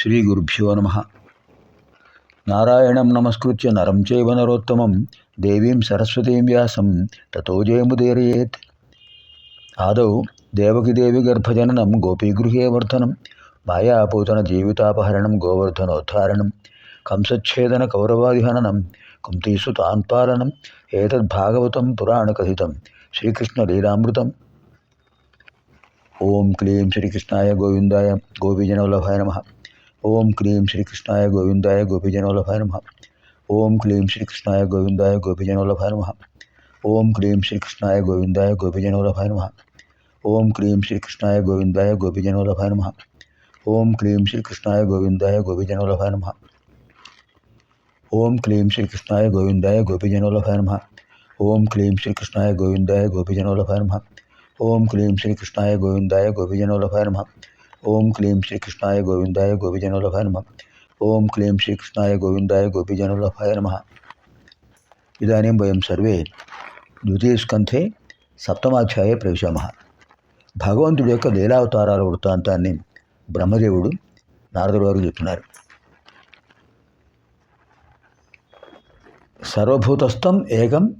శ్రీ గురుభ్యో నమ. నారాయణం నమస్కృత్య నరం చైవ నరోత్తమం దేవీం సరస్వతీం వ్యాసం తతో జయముదీరయేత్. ఆదౌ దేవకిదేవి గర్భజననం గోపీగృహే వర్ధనం మాయాపూతన జీవితాపహరణం గోవర్ధనోద్ధారణం కంసచ్ఛేదన కౌరవాదిహననం కుంతీసుతాన్పాలనం ఏతద్భాగవతం పురాణకథితం శ్రీకృష్ణలీలామృతం ఓం క్లీం శ్రీకృష్ణాయ గోవిందాయ గోపీజనవల్లభాయ నమ. ఓం క్లీం శ్రీకృష్ణాయ గోవిందాయ గోపీజనవల్లభాయ నమ ఓం క్లీం శ్రీకృష్ణాయ గోవిందాయ గోపీజనవల్లభాయ నమ ఓం క్లీం శ్రీకృష్ణాయ గోవిందాయ గోపీజనవల్లభాయ నమ ఓం క్లీం శ్రీకృష్ణాయ గోవిందాయ గోపీజనవల్లభాయ నమ ఓం క్లీం శ్రీకృష్ణాయ గోవిందాయ గోపీజనవల్లభాయ నమ ఓం క్లీం శ్రీకృష్ణాయ గోవిందాయ గోపీజనవల్లభాయ నమ ఓం క్లీం శ్రీకృష్ణాయ గోవిందాయ గోపీజనవల్లభాయ నమ ఓం క్లీం శ్రీకృష్ణాయ గోవిందాయ గోపీజనవల్లభాయ నమ ఓం క్లీం శ్రీకృష్ణాయ గోవిందాయ గోపిజనుల భయ నమ. ఓం క్లీం శ్రీకృష్ణాయ గోవిందాయ గోపిజనుల భయ నమ. ఇదానీం వయం సర్వే ద్వితీయస్కంధే సప్తమాధ్యాయ ప్రవేశామహ భగవంతుడి యొక్క లీలావతారాల వృత్తాంతాన్ని బ్రహ్మదేవుడు నారదుడు వారు చెప్తున్నారు. సర్వభూతస్థం ఏకం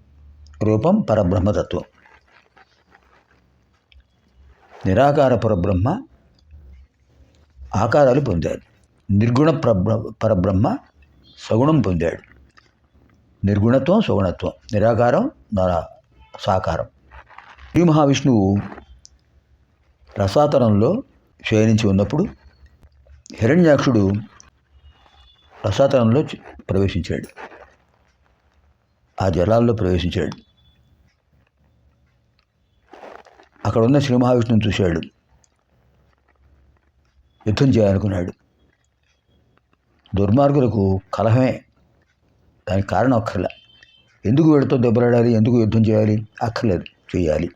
రూపం పరబ్రహ్మతత్వం. నిరాకార పరబ్రహ్మ ఆకారాలు పొందాడు. నిర్గుణ ప్రబ్ర పరబ్రహ్మ సగుణం పొందాడు. నిర్గుణత్వం సగుణత్వం. నిరాకారం నర సాకారం. శ్రీ మహావిష్ణువు రసాతరంలో శయనించి ఉన్నప్పుడు హిరణ్యాక్షుడు రసాతలంలో ప్రవేశించాడు. ఆ జలాల్లో ప్రవేశించాడు. అక్కడ ఉన్న శ్రీ మహావిష్ణువుని చూశాడు. యుద్ధం చేయాలనుకున్నాడు. దుర్మార్గులకు కలహమే. దానికి కారణం అక్కర్లే. ఎందుకు వీడితో దెబ్బలాడాలి? ఎందుకు యుద్ధం చేయాలి? అక్కర్లేదు. చేయాలి.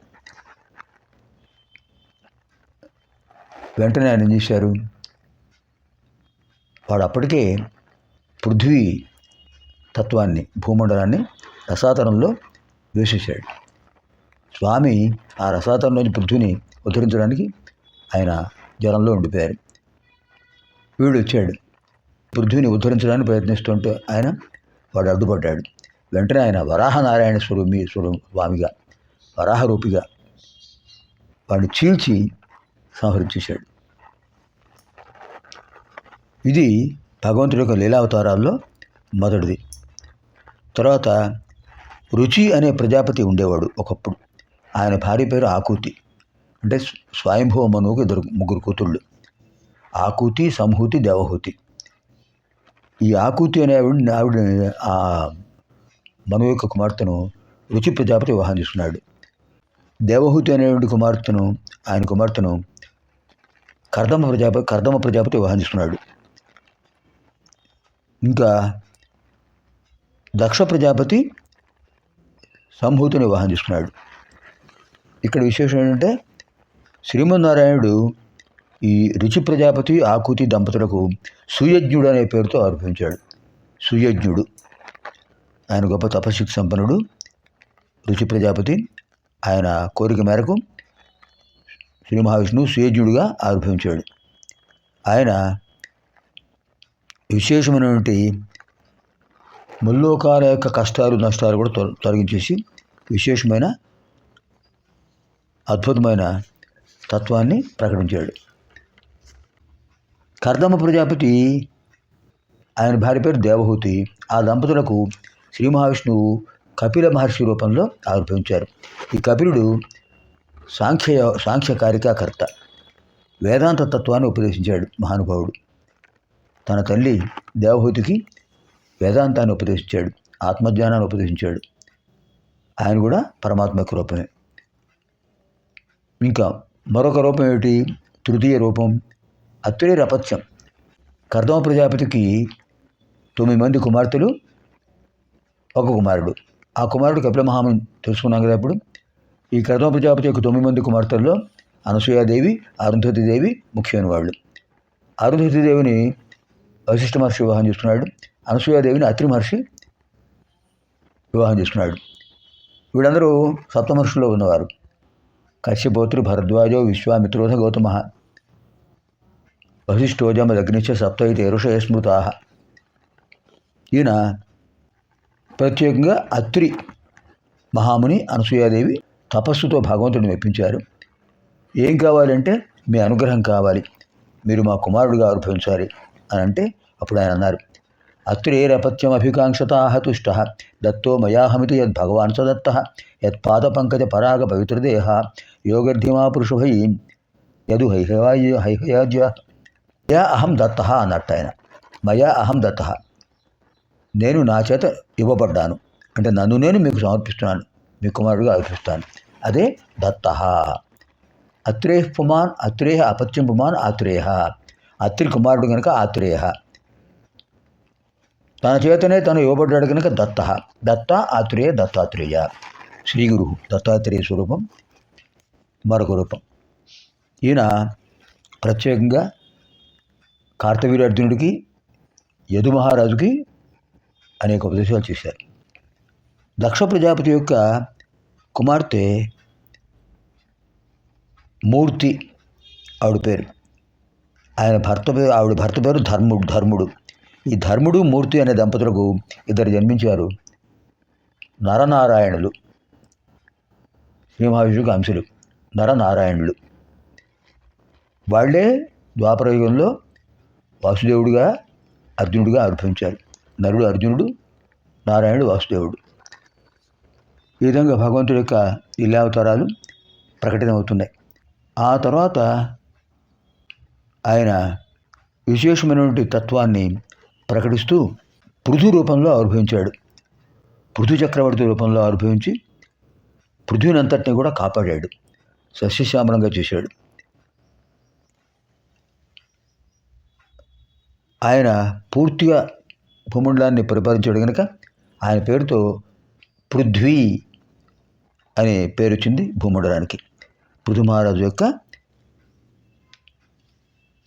వెంటనే ఆయన ఏం చేశారు? వాడు అప్పటికే పృథ్వీ తత్వాన్ని భూమండలాన్ని రసాతనంలో వేసేసాడు స్వామి ఆ రసాతనంలోని పృథ్వీని ఉద్ధరించడానికి ఆయన జలంలో ఉండిపోయారు. వీడు వచ్చాడు పృథ్వీని ఉద్ధరించడానికి ప్రయత్నిస్తుంటే ఆయన వాడు అడ్డుపడ్డాడు వెంటనే ఆయన వరాహ నారాయణ స్వరూపి స్వరూ స్వామిగా వరాహ రూపిగా వాడిని చీల్చి సంహరించేశాడు. ఇది భగవంతుడి యొక్క లీలావతారాల్లో మొదటిది. తర్వాత రుచి అనే ప్రజాపతి ఉండేవాడు ఒకప్పుడు. ఆయన భార్య పేరు ఆకూతి. అంటే స్వయంభవ మనువుకు ఇద్దరు ముగ్గురు కూతుళ్ళు. ఆకూతి సంహూతి దేవహూతి. ఈ ఆకూతి అనే ఆవిడ ఆవిడ ఆ మనువు యొక్క కుమార్తెను రుచి ప్రజాపతి వివాహం చేసుకున్నాడు. దేవహూతి అనేటువంటి కుమార్తెను ఆయన కుమార్తెను కర్దమ ప్రజాపతి కర్దమ ప్రజాపతి వివాహం చేసుకున్నాడు. ఇంకా దక్ష ప్రజాపతి సంభూతిని వివాహం చేసుకున్నాడు. ఇక్కడ విశేషం ఏంటంటే శ్రీమన్నారాయణుడు ఈ రుచి ప్రజాపతి ఆకూతి దంపతులకు సుయజ్ఞుడు అనే పేరుతో ఆరోపించాడు సుయజ్ఞుడు. ఆయన గొప్ప తపశక్తి సంపన్నుడు. రుచి ప్రజాపతి ఆయన కోరిక మేరకు శ్రీ మహావిష్ణువు సుయజ్ఞుడిగా ఆవిర్భవించాడు ఆయన విశేషమైనటువంటి ముల్లోకాల యొక్క కష్టాలు నష్టాలు కూడా తొల- తొలగించేసి విశేషమైన అద్భుతమైన తత్వాన్ని ప్రకటించాడు. కర్దమ ప్రజాపతి ఆయన భార్య పేరు దేవహూతి. ఆ దంపతులకు శ్రీ మహావిష్ణువు కపిల మహర్షి రూపంలో ఆవిర్భవించారు. ఈ కపిలుడు సాంఖ్య సాంఖ్యకారికాకర్త. వేదాంత తత్వాన్ని ఉపదేశించాడు మహానుభావుడు. తన తల్లి దేవహూతికి వేదాంతాన్ని ఉపదేశించాడు ఆత్మజ్ఞానాన్ని ఉపదేశించాడు. ఆయన కూడా పరమాత్మ యొక్క రూపమే. ఇంకా మరొక రూపం ఏమిటి? తృతీయ రూపం. అత్తుడే రపత్యం కర్దమ ప్రజాపతికి తొమ్మిది మంది కుమార్తెలు ఒక కుమారుడు. ఆ కుమారుడు కపిల మహాముని తెలుసుకున్నాం కదా ఇప్పుడు. ఈ కర్దమ ప్రజాపతి యొక్క తొమ్మిది మంది కుమార్తెల్లో అనసూయాదేవి అరుంధతి దేవి ముఖ్యమైన వాళ్ళు. అరుంధతిదేవిని వశిష్ఠ మహర్షి వివాహం చేసుకున్నాడు. అనసూయాదేవిని అత్రి మహర్షి వివాహం చేసుకున్నాడు. వీళ్ళందరూ సప్తమహర్షుల్లో ఉన్నవారు. కశ్యపోత్రి భరద్వాజో విశ్వామిత్రోధ గౌతమ వశిష్ఠోజమదగ్నిశ్చ సప్తైతే ఋషయ స్మృతా. ఈయన ప్రత్యేకంగా అత్రి మహాముని అనసూయాదేవి తపస్సుతో భగవంతుడిని మెప్పించారు. ఏం కావాలంటే మీ అనుగ్రహం కావాలి. మీరు మా కుమారుడిగా ఆవిర్భవించాలి అని అంటే అప్పుడు ఆయన అన్నారు. అత్రేరపత్యం అభికాంక్షతా తుష్ట. దత్తో మయాహమితి యద్ భగవాన్ స దత్త. యత్పాదపంకజ పరాగ పవిత్రదేహ యోగర్ధిమా పురుషభై యదు హైహవాయ హైహయాజ్య. యా అహం దత్త అన్నట్టు ఆయన. మయా అహం దత్త. నేను నా చేత ఇవ్వబడ్డాను. అంటే నన్ను నేను మీకు సమర్పిస్తున్నాను. మీ కుమారుడిగా అర్పిస్తాను. అదే దత్త. అత్రేహ పుమాన్ అత్రేహ అపత్యం పుమాన్ ఆత్రేయ అత్రి కుమారుడు కనుక ఆత్రేయ తన చేతనే తను ఇవ్వబడ్డాడు కనుక దత్త. దత్త ఆత్రేయ దత్తాత్రేయ. శ్రీ గురు దత్తాత్రేయ స్వరూపం మరొక రూపం. ఈయన ప్రత్యేకంగా కార్తవీర్యార్జునుడికి యదు యదుమహారాజుకి అనేక ఉపదేశాలు చేశారు. దక్ష ప్రజాపతి యొక్క కుమార్తె మూర్తి ఆవిడ పేరు. ఆయన భర్త పేరు ఆవిడ భర్త పేరు ధర్ముడు ధర్ముడు. ఈ ధర్ముడు మూర్తి అనే దంపతులకు ఇద్దరు జన్మించారు నరనారాయణులు శ్రీ మహావిష్ణుకు అంశులు నరనారాయణులు. వాళ్ళే ద్వాపరయుగంలో వాసుదేవుడిగా అర్జునుడిగా ఆవిర్భవించారు నరుడు అర్జునుడు నారాయణుడు వాసుదేవుడు. ఈ విధంగా భగవంతుడి యొక్క ఇల్లావతారాలు ప్రకటితమవుతున్నాయి. ఆ తర్వాత ఆయన విశేషమైనటువంటి తత్వాన్ని ప్రకటిస్తూ పృథు రూపంలో ఆవిర్భవించాడు. పృథు చక్రవర్తి రూపంలో ఆవిర్భవించి పృథ్వీనంతటిని కూడా కాపాడాడు. సస్యశ్యామలంగా చేశాడు. ఆయన పూర్తిగా భూమండలాన్ని పరిపాలించాడు కనుక ఆయన పేరుతో పృథ్వీ అనే పేరు వచ్చింది భూమండలానికి. పృథు మహారాజు యొక్క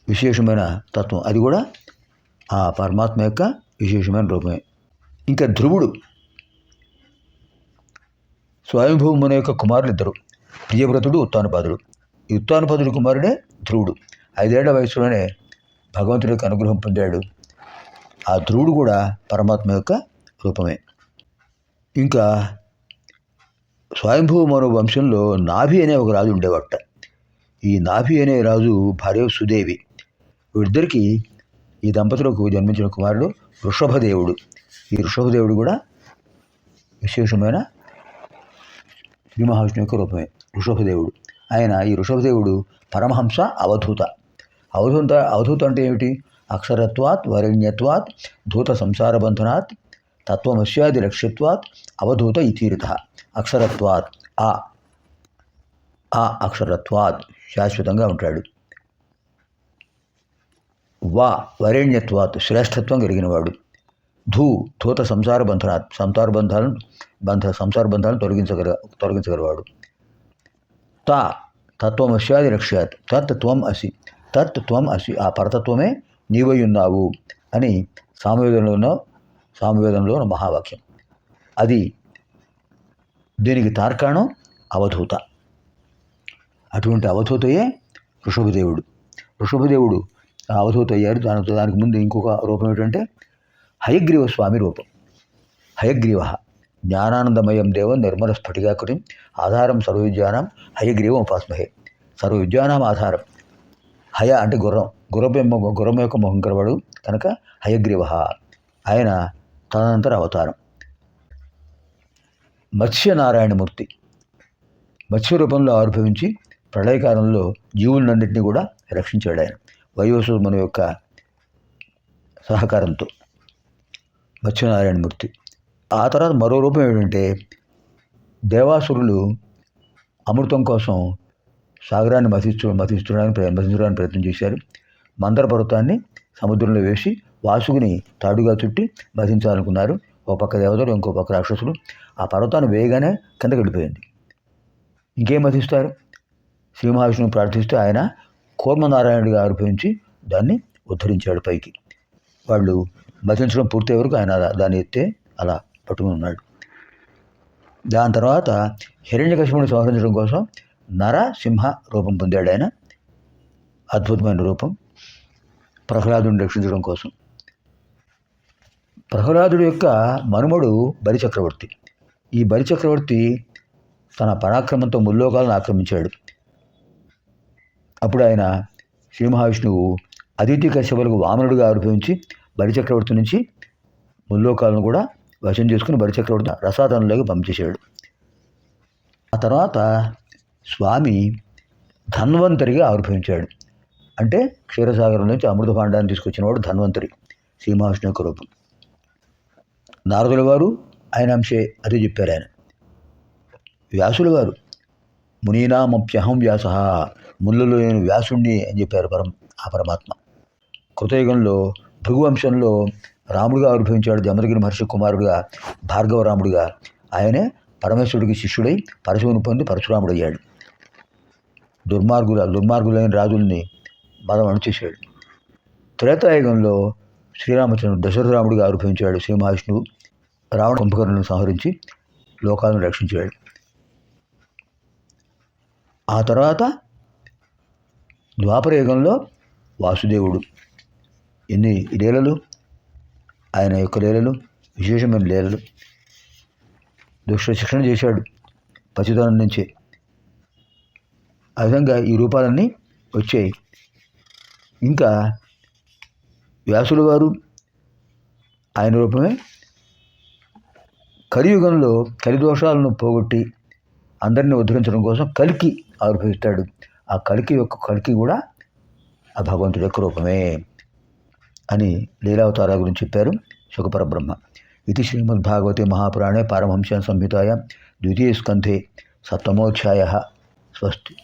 విశేషమైన తత్వం. అది కూడా ఆ పరమాత్మ యొక్క విశేషమైన రూపమే. ఇంకా ధ్రువుడు అనే యొక్క కుమారులు ఇద్దరు ప్రియవ్రతుడు ఉత్తానుపాదుడు ఈ ఉత్తానపాదుడు కుమారుడే ధ్రువుడు. ఐదేళ్ళ వయసులోనే భగవంతుడి యొక్క అనుగ్రహం పొందాడు. ఆ ధ్రువుడు కూడా పరమాత్మ యొక్క రూపమే. ఇంకా స్వయంభూ మరో వంశంలో నాభి అనే ఒక రాజు ఉండేవాట. ఈ నాభి అనే రాజు భార్య సుదేవి. వీరిద్దరికి ఈ దంపతులకు జన్మించిన కుమారుడు వృషభదేవుడు. ఈ వృషభదేవుడు కూడా విశేషమైన శ్రీ యొక్క రూపమే. వృషభదేవుడు. ఆయన ఈ వృషభదేవుడు పరమహంస అవధూత. అవధూత అవధూత అంటే ఏమిటి? అక్షరత్వాత్ వరేణ్యత్వాత్ ధూత సంసార బంధనాత్ తత్వమస్యాది లక్ష్యత్వాత్ అవధూత ఇతీరిత. అక్షరత్వాత్ ఆ ఆ అక్షరత్వాత్ శాశ్వతంగా ఉంటాడు. వా వరేణ్యత్వాత్ శ్రేష్ఠత్వం కలిగినవాడు. ధూ ధూత సంసార బంధనాత్ సంసార బంధాలను బంధ సంసార బంధాలను తొలగించగల తొలగించగలవాడు. తా తత్వమస్యాది లక్ష్యాత్ తత్ త్వం అసి. తత్వం అసి ఆ పరతత్వమే నీవై ఉన్నావు అని సామవేదంలోనో సామవేదంలో ఉన్న మహావాక్యం. అది దీనికి తార్కాణం అవధూత. అటువంటి అవధూతయే ఋషభదేవుడు. ఋషభదేవుడు అవధూత అయ్యారు. దాని దానికి ముందు ఇంకొక రూపం ఏంటంటే హయగ్రీవ స్వామి రూపం. హయగ్రీవ. జ్ఞానానందమయం దేవం నిర్మల స్ఫటికాకృతిం ఆధారం సర్వవిద్యానం హయగ్రీవం ఉపాస్మహే. సర్వవిద్యానం ఆధారం. హయ అంటే గుర్రం. గుర్రపు గుర్రం యొక్క ముఖం కలవాడు కనుక హయగ్రీవ. ఆయన తదనంతర అవతారం. మత్స్యనారాయణమూర్తి. మత్స్య రూపంలో ఆవిర్భవించి ప్రళయకాలంలో జీవులన్నింటినీ కూడా రక్షించాడు ఆయన. వైవస్వ యొక్క సహకారంతో. మత్స్యనారాయణమూర్తి. ఆ తర్వాత మరో రూపం ఏంటంటే దేవాసురులు అమృతం కోసం సాగరాన్ని మతిస్తూ మతించడానికి ప్రయ- మతించడానికి ప్రయత్నం చేశారు. మందర పర్వతాన్ని సముద్రంలో వేసి వాసుకుని తాడుగా చుట్టి మతించాలనుకున్నారు. ఒక పక్క దేవతలు ఇంకో పక్క రాక్షసులు. ఆ పర్వతాన్ని వేయగానే కిందకి వెళ్ళిపోయింది. ఇంకేం మతిస్తారు? శ్రీ మహావిష్ణువు ప్రార్థిస్తే ఆయన కూర్మనారాయణుడిగా ఆవిర్భవించి దాన్ని ఉద్ధరించాడు పైకి. వాళ్ళు మతించడం పూర్తయ్యే వరకు ఆయన దాన్ని ఎత్తే అలా పట్టుకుని ఉన్నాడు. దాని తర్వాత హిరణ్యకశిపుని సంహరించడం కోసం నరసింహ రూపం పొందాడు ఆయన. అద్భుతమైన రూపం. ప్రహ్లాదుని రక్షించడం కోసం. ప్రహ్లాదుడు యొక్క మనుమడు బలిచక్రవర్తి ఈ బలిచక్రవర్తి తన పరాక్రమంతో ముల్లోకాలను ఆక్రమించాడు. అప్పుడు ఆయన శ్రీ మహావిష్ణువు అదితి కశ్యపులకు వామనుడిగా ఆవిర్భవించి బలిచక్రవర్తి నుంచి ముల్లోకాలను కూడా వశం చేసుకుని బలిచక్రవర్తి రసాతనంలోకి పంపించేశాడు. ఆ తర్వాత స్వామి ధన్వంతరిగా ఆవిర్భవించాడు. అంటే క్షీరసాగరం నుంచి అమృత భాండాన్ని తీసుకొచ్చినవాడు ధన్వంతరి శ్రీ యొక్క రూపం. నారదుల వారు ఆయన అంశే అదే చెప్పారు ఆయన. వ్యాసుల వారు మునీనామప్యహం వ్యాస ముళ్ళలో నేను వ్యాసుణ్ణి అని చెప్పారు పరం ఆ పరమాత్మ. కృతయుగంలో భృగువంశంలో రాముడిగా ఆవిర్భవించాడు జమదగిరి మహర్షి కుమారుడుగా భార్గవ రాముడిగా ఆయనే పరమేశ్వరుడికి శిష్యుడై పరశువుని పొంది పరశురాముడు అయ్యాడు దుర్మార్గుల దుర్మార్గులైన రాజుల్ని మనం అణచేశాడు త్రేతాయుగంలో శ్రీరామచంద్రుడు దశరథరాముడిగా ఆవిర్భవించాడు శ్రీ మహావిష్ణువు. రావణ కుంభకర్ణులను సంహరించి లోకాలను రక్షించాడు. ఆ తర్వాత ద్వాపర యుగంలో వాసుదేవుడు ఎన్ని లీలలు ఆయన యొక్క లీలలు విశేషమైన లీలలు దుష్ట శిక్షణ చేశాడు. పసితనం నుంచే ఆ విధంగా ఈ రూపాలన్నీ వచ్చాయి. ఇంకా వ్యాసుల వారు ఆయన రూపమే కలియుగంలో కలిదోషాలను పోగొట్టి అందరినీ ఉద్ధరించడం కోసం కలికి ఆవిర్భవిస్తాడు ఆ కలికి యొక్క కలికి కూడా ఆ భగవంతుడి యొక్క రూపమే అని లీలావతార గురించి చెప్పారు సుఖపరబ్రహ్మ ఇది శ్రీమద్భాగవతే మహాపురాణే పారమహంస సంహితాయ ద్వితీయ స్కంధే సప్తమోధ్యాయ. స్వస్తి.